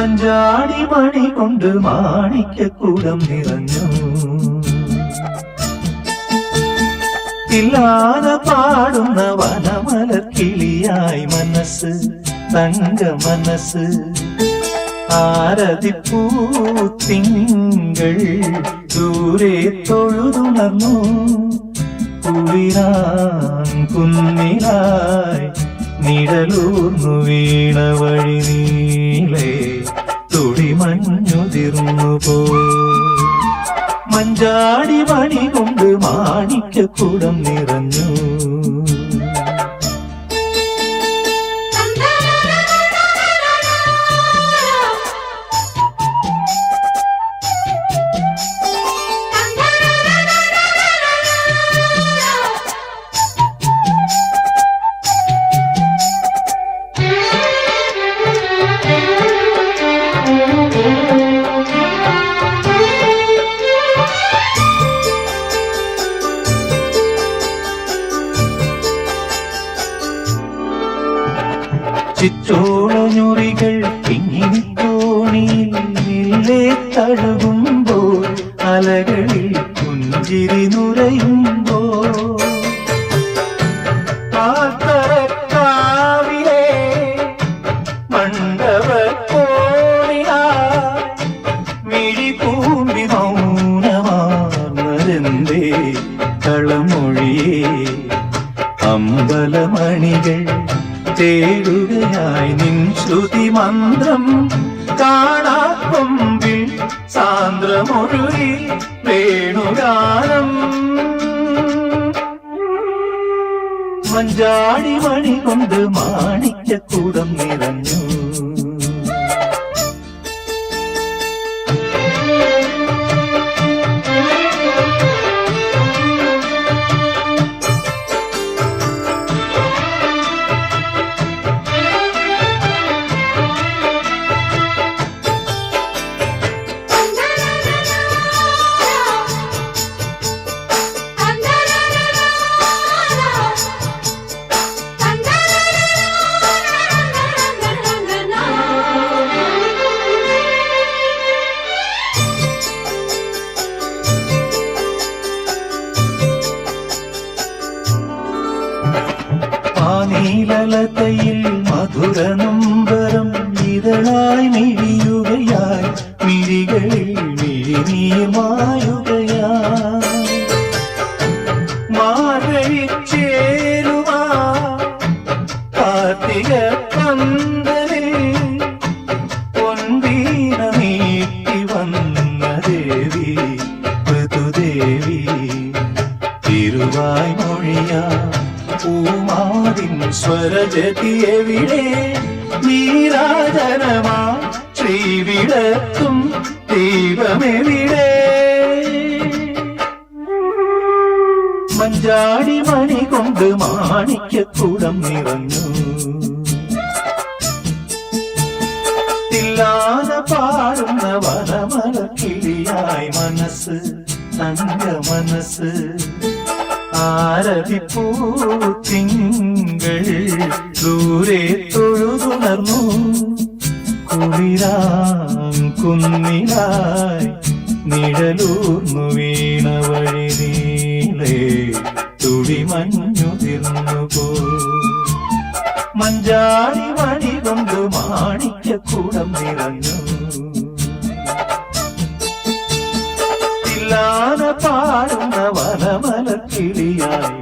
മഞ്ചാടി മണി കൊണ്ട് മാണിക്കൂടം നിറഞ്ഞു ഇല്ലാതെ പാടുന്ന വനമലക്കിളിയായി മനസ്സ് തങ്ക മനസ്സ് ആരതിപ്പൂ തിങ്കൾ ദൂരെ തൊഴുതുണർന്നു കുളിരാൻ കുന്നിലായി നിഴലൂർന്നു വീണ വഴി നീളെ തുടിമഞ്ഞുതിർന്നു പോ. മഞ്ചാടി മണി കൊണ്ട് മാണിക്കക്കൂടം നിറഞ്ഞു. ചിറ്റോളഞ്ഞുറികൾ ഇങ്ങനെ തോണിയിൽ തഴുകുമ്പോൾ അലകളിൽ പുഞ്ചിരി നുരയുമ്പോൾ. കളമൊഴിയേ? അമ്പലമണികൾ തേടുകയായി നിൻ ശ്രുതി മന്ത്രം. കാണാക്കൊമ്പിൽ സാന്ദ്രമൊഴുകി വേണുഗാനം. മഞ്ചാടി മണി കൊണ്ട് മാണിക്കൂടം നിറഞ്ഞു. പാനീലലതയിൽ മധുര നൊമ്പരം ഇതളായി മിഴിയുകയായി. മിഴികളിൽ മിഴിനീർമായുകയായി മാറിച്ചേരുവാ കാർത്തിക പന്തലിൽ പൊൻവീണ നീട്ടി വന്ന ദേവി ഋതുദേവി സ്വരജതി എവിടെ നീരാജനമാ ശ്രീവിടത്തും ദൈവമെവിടെ? മഞ്ചാടി മണി കൊണ്ട് മാണിക്കൂടം നിറഞ്ഞു. ഇല്ലാതെ പാടുന്ന വനമല കിളിയായി മനസ്സ് തങ്ക മനസ്സ്. ആരതിപ്പൂ തിങ്കൾ കുന്നിലായി നിഴലൂർന്നു വീണ വഴി നീളെ തുടിമഞ്ഞുതിർന്നു പോ മഞ്ചാടി വഴി കൊണ്ട് മാണിക്കൂടം നിറഞ്ഞു. പാടുന്ന വനമല കിളിയായി